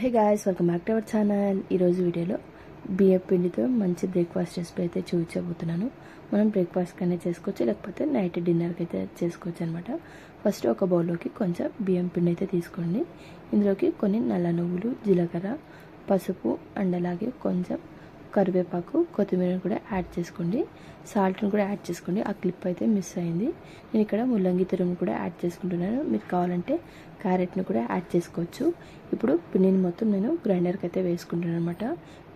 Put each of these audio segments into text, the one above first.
Hey guys welcome back to our channel ఈరోజు వీడియోలో బియ్యం పిండితో మంచి బ్రేక్ఫాస్ట్ రెసిపీ అయితే చూపించబోతున్నాను. మనం బ్రేక్ఫాస్ట్ కనే చేసుకోవచ్చు లేకపోతే నైట్ డిన్నర్కి అయితే చేసుకోవచ్చు అనమాట ఫస్ట్ ఒక బౌల్లోకి కొంచెం బియ్యం పిండి అయితే తీసుకోండి. ఇందులోకి కొన్ని నల్ల నువ్వులు జీలకర్ర పసుపు అండ్ అలాగే కొంచెం కరివేపాకు కొత్తిమీర కూడా యాడ్ చేసుకోండి. సాల్ట్ని కూడా యాడ్ చేసుకోండి. ఆ క్లిప్ అయితే మిస్ అయింది. నేను ఇక్కడ ముల్లంగి తురుము కూడా యాడ్ చేసుకుంటున్నాను. మీరు కావాలంటే క్యారెట్ని కూడా యాడ్ చేసుకోవచ్చు. ఇప్పుడు పిండిని మొత్తం నేను గ్రైండర్కి అయితే వేసుకుంటున్నాను అనమాట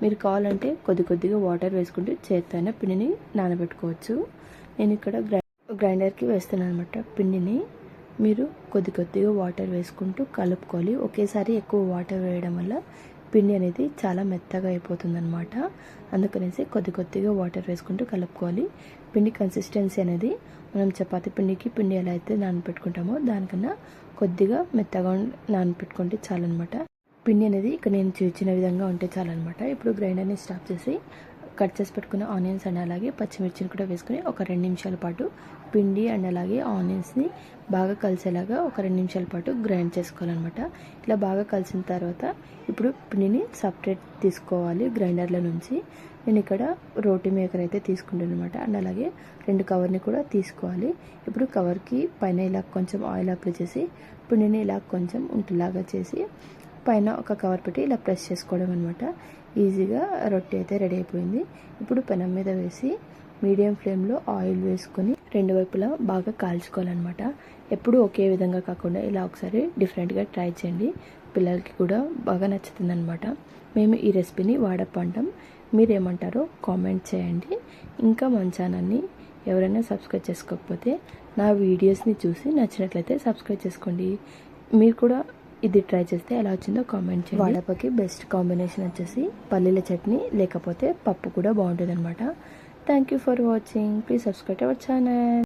మీరు కావాలంటే కొద్ది కొద్దిగా వాటర్ వేసుకుంటూ చేత్తో అయినా పిండిని నానబెట్టుకోవచ్చు. నేను ఇక్కడ గ్రై గ్రైండర్కి వేస్తున్నాను అనమాట పిండిని. మీరు కొద్ది కొద్దిగా వాటర్ వేసుకుంటూ కలుపుకోవాలి. ఒకేసారి ఎక్కువ వాటర్ వేయడం వల్ల పిండి అనేది చాలా మెత్తగా అయిపోతుంది అనమాట అందుకనేసి కొద్ది కొద్దిగా వాటర్ వేసుకుంటూ కలుపుకోవాలి. పిండి కన్సిస్టెన్సీ అనేది మనం చపాతి పిండికి పిండి ఎలా అయితే నానపెట్టుకుంటామో దానికన్నా కొద్దిగా మెత్తగా నానపెట్టుకుంటే చాలన్నమాట. పిండి అనేది ఇక్కడ నేను చూచిన విధంగా ఉంటే చాలన్నమాట. ఇప్పుడు గ్రైండర్ని స్టాప్ చేసి కట్ చేసి పెట్టుకున్న ఆనియన్స్ అండ్ అలాగే పచ్చిమిర్చిని కూడా వేసుకుని ఒక రెండు నిమిషాల పాటు పిండి అండ్ అలాగే ఆనియన్స్ని బాగా కలిసేలాగా ఒక రెండు నిమిషాల పాటు గ్రైండ్ చేసుకోవాలన్నమాట. ఇలా బాగా కలిసిన తర్వాత ఇప్పుడు పిండిని సపరేట్ తీసుకోవాలి గ్రైండర్ల నుంచి. నేను ఇక్కడ రోటీ మేకర్ అయితే తీసుకుంటాను అనమాట అండ్ అలాగే రెండు కవర్ని కూడా తీసుకోవాలి. ఇప్పుడు కవర్కి పైన ఇలా కొంచెం ఆయిల్ అప్లై చేసి పిండిని ఇలా కొంచెం ఉంటులాగా చేసి పైన ఒక కవర్ పెట్టి ఇలా ప్రెస్ చేసుకోవడం అనమాట ఈజీగా రొట్టె అయితే రెడీ అయిపోయింది. ఇప్పుడు పెనం మీద వేసి మీడియం ఫ్లేమ్లో ఆయిల్ వేసుకొని రెండు వైపులా బాగా కాల్చుకోవాలన్నమాట. ఎప్పుడు ఒకే విధంగా కాకుండా ఇలా ఒకసారి డిఫరెంట్గా ట్రై చేయండి. పిల్లలకి కూడా బాగా నచ్చుతుందన్నమాట. మేము ఈ రెసిపీని వాడపంటాం మీరేమంటారో కామెంట్ చేయండి. ఇంకా మన ఛానల్ని ఎవరైనా సబ్స్క్రైబ్ చేసుకోకపోతే నా వీడియోస్ని చూసి నచ్చినట్లయితే సబ్స్క్రైబ్ చేసుకోండి. మీరు కూడా ఇది ట్రై చేస్తే ఎలా వచ్చిందో కామెంట్ చేయండి. వడపకి బెస్ట్ కాంబినేషన్ వచ్చేసి పల్లీల చట్నీ లేకపోతే పప్పు కూడా బాగుంటుంది అనమాట thank you for watching please subscribe our channel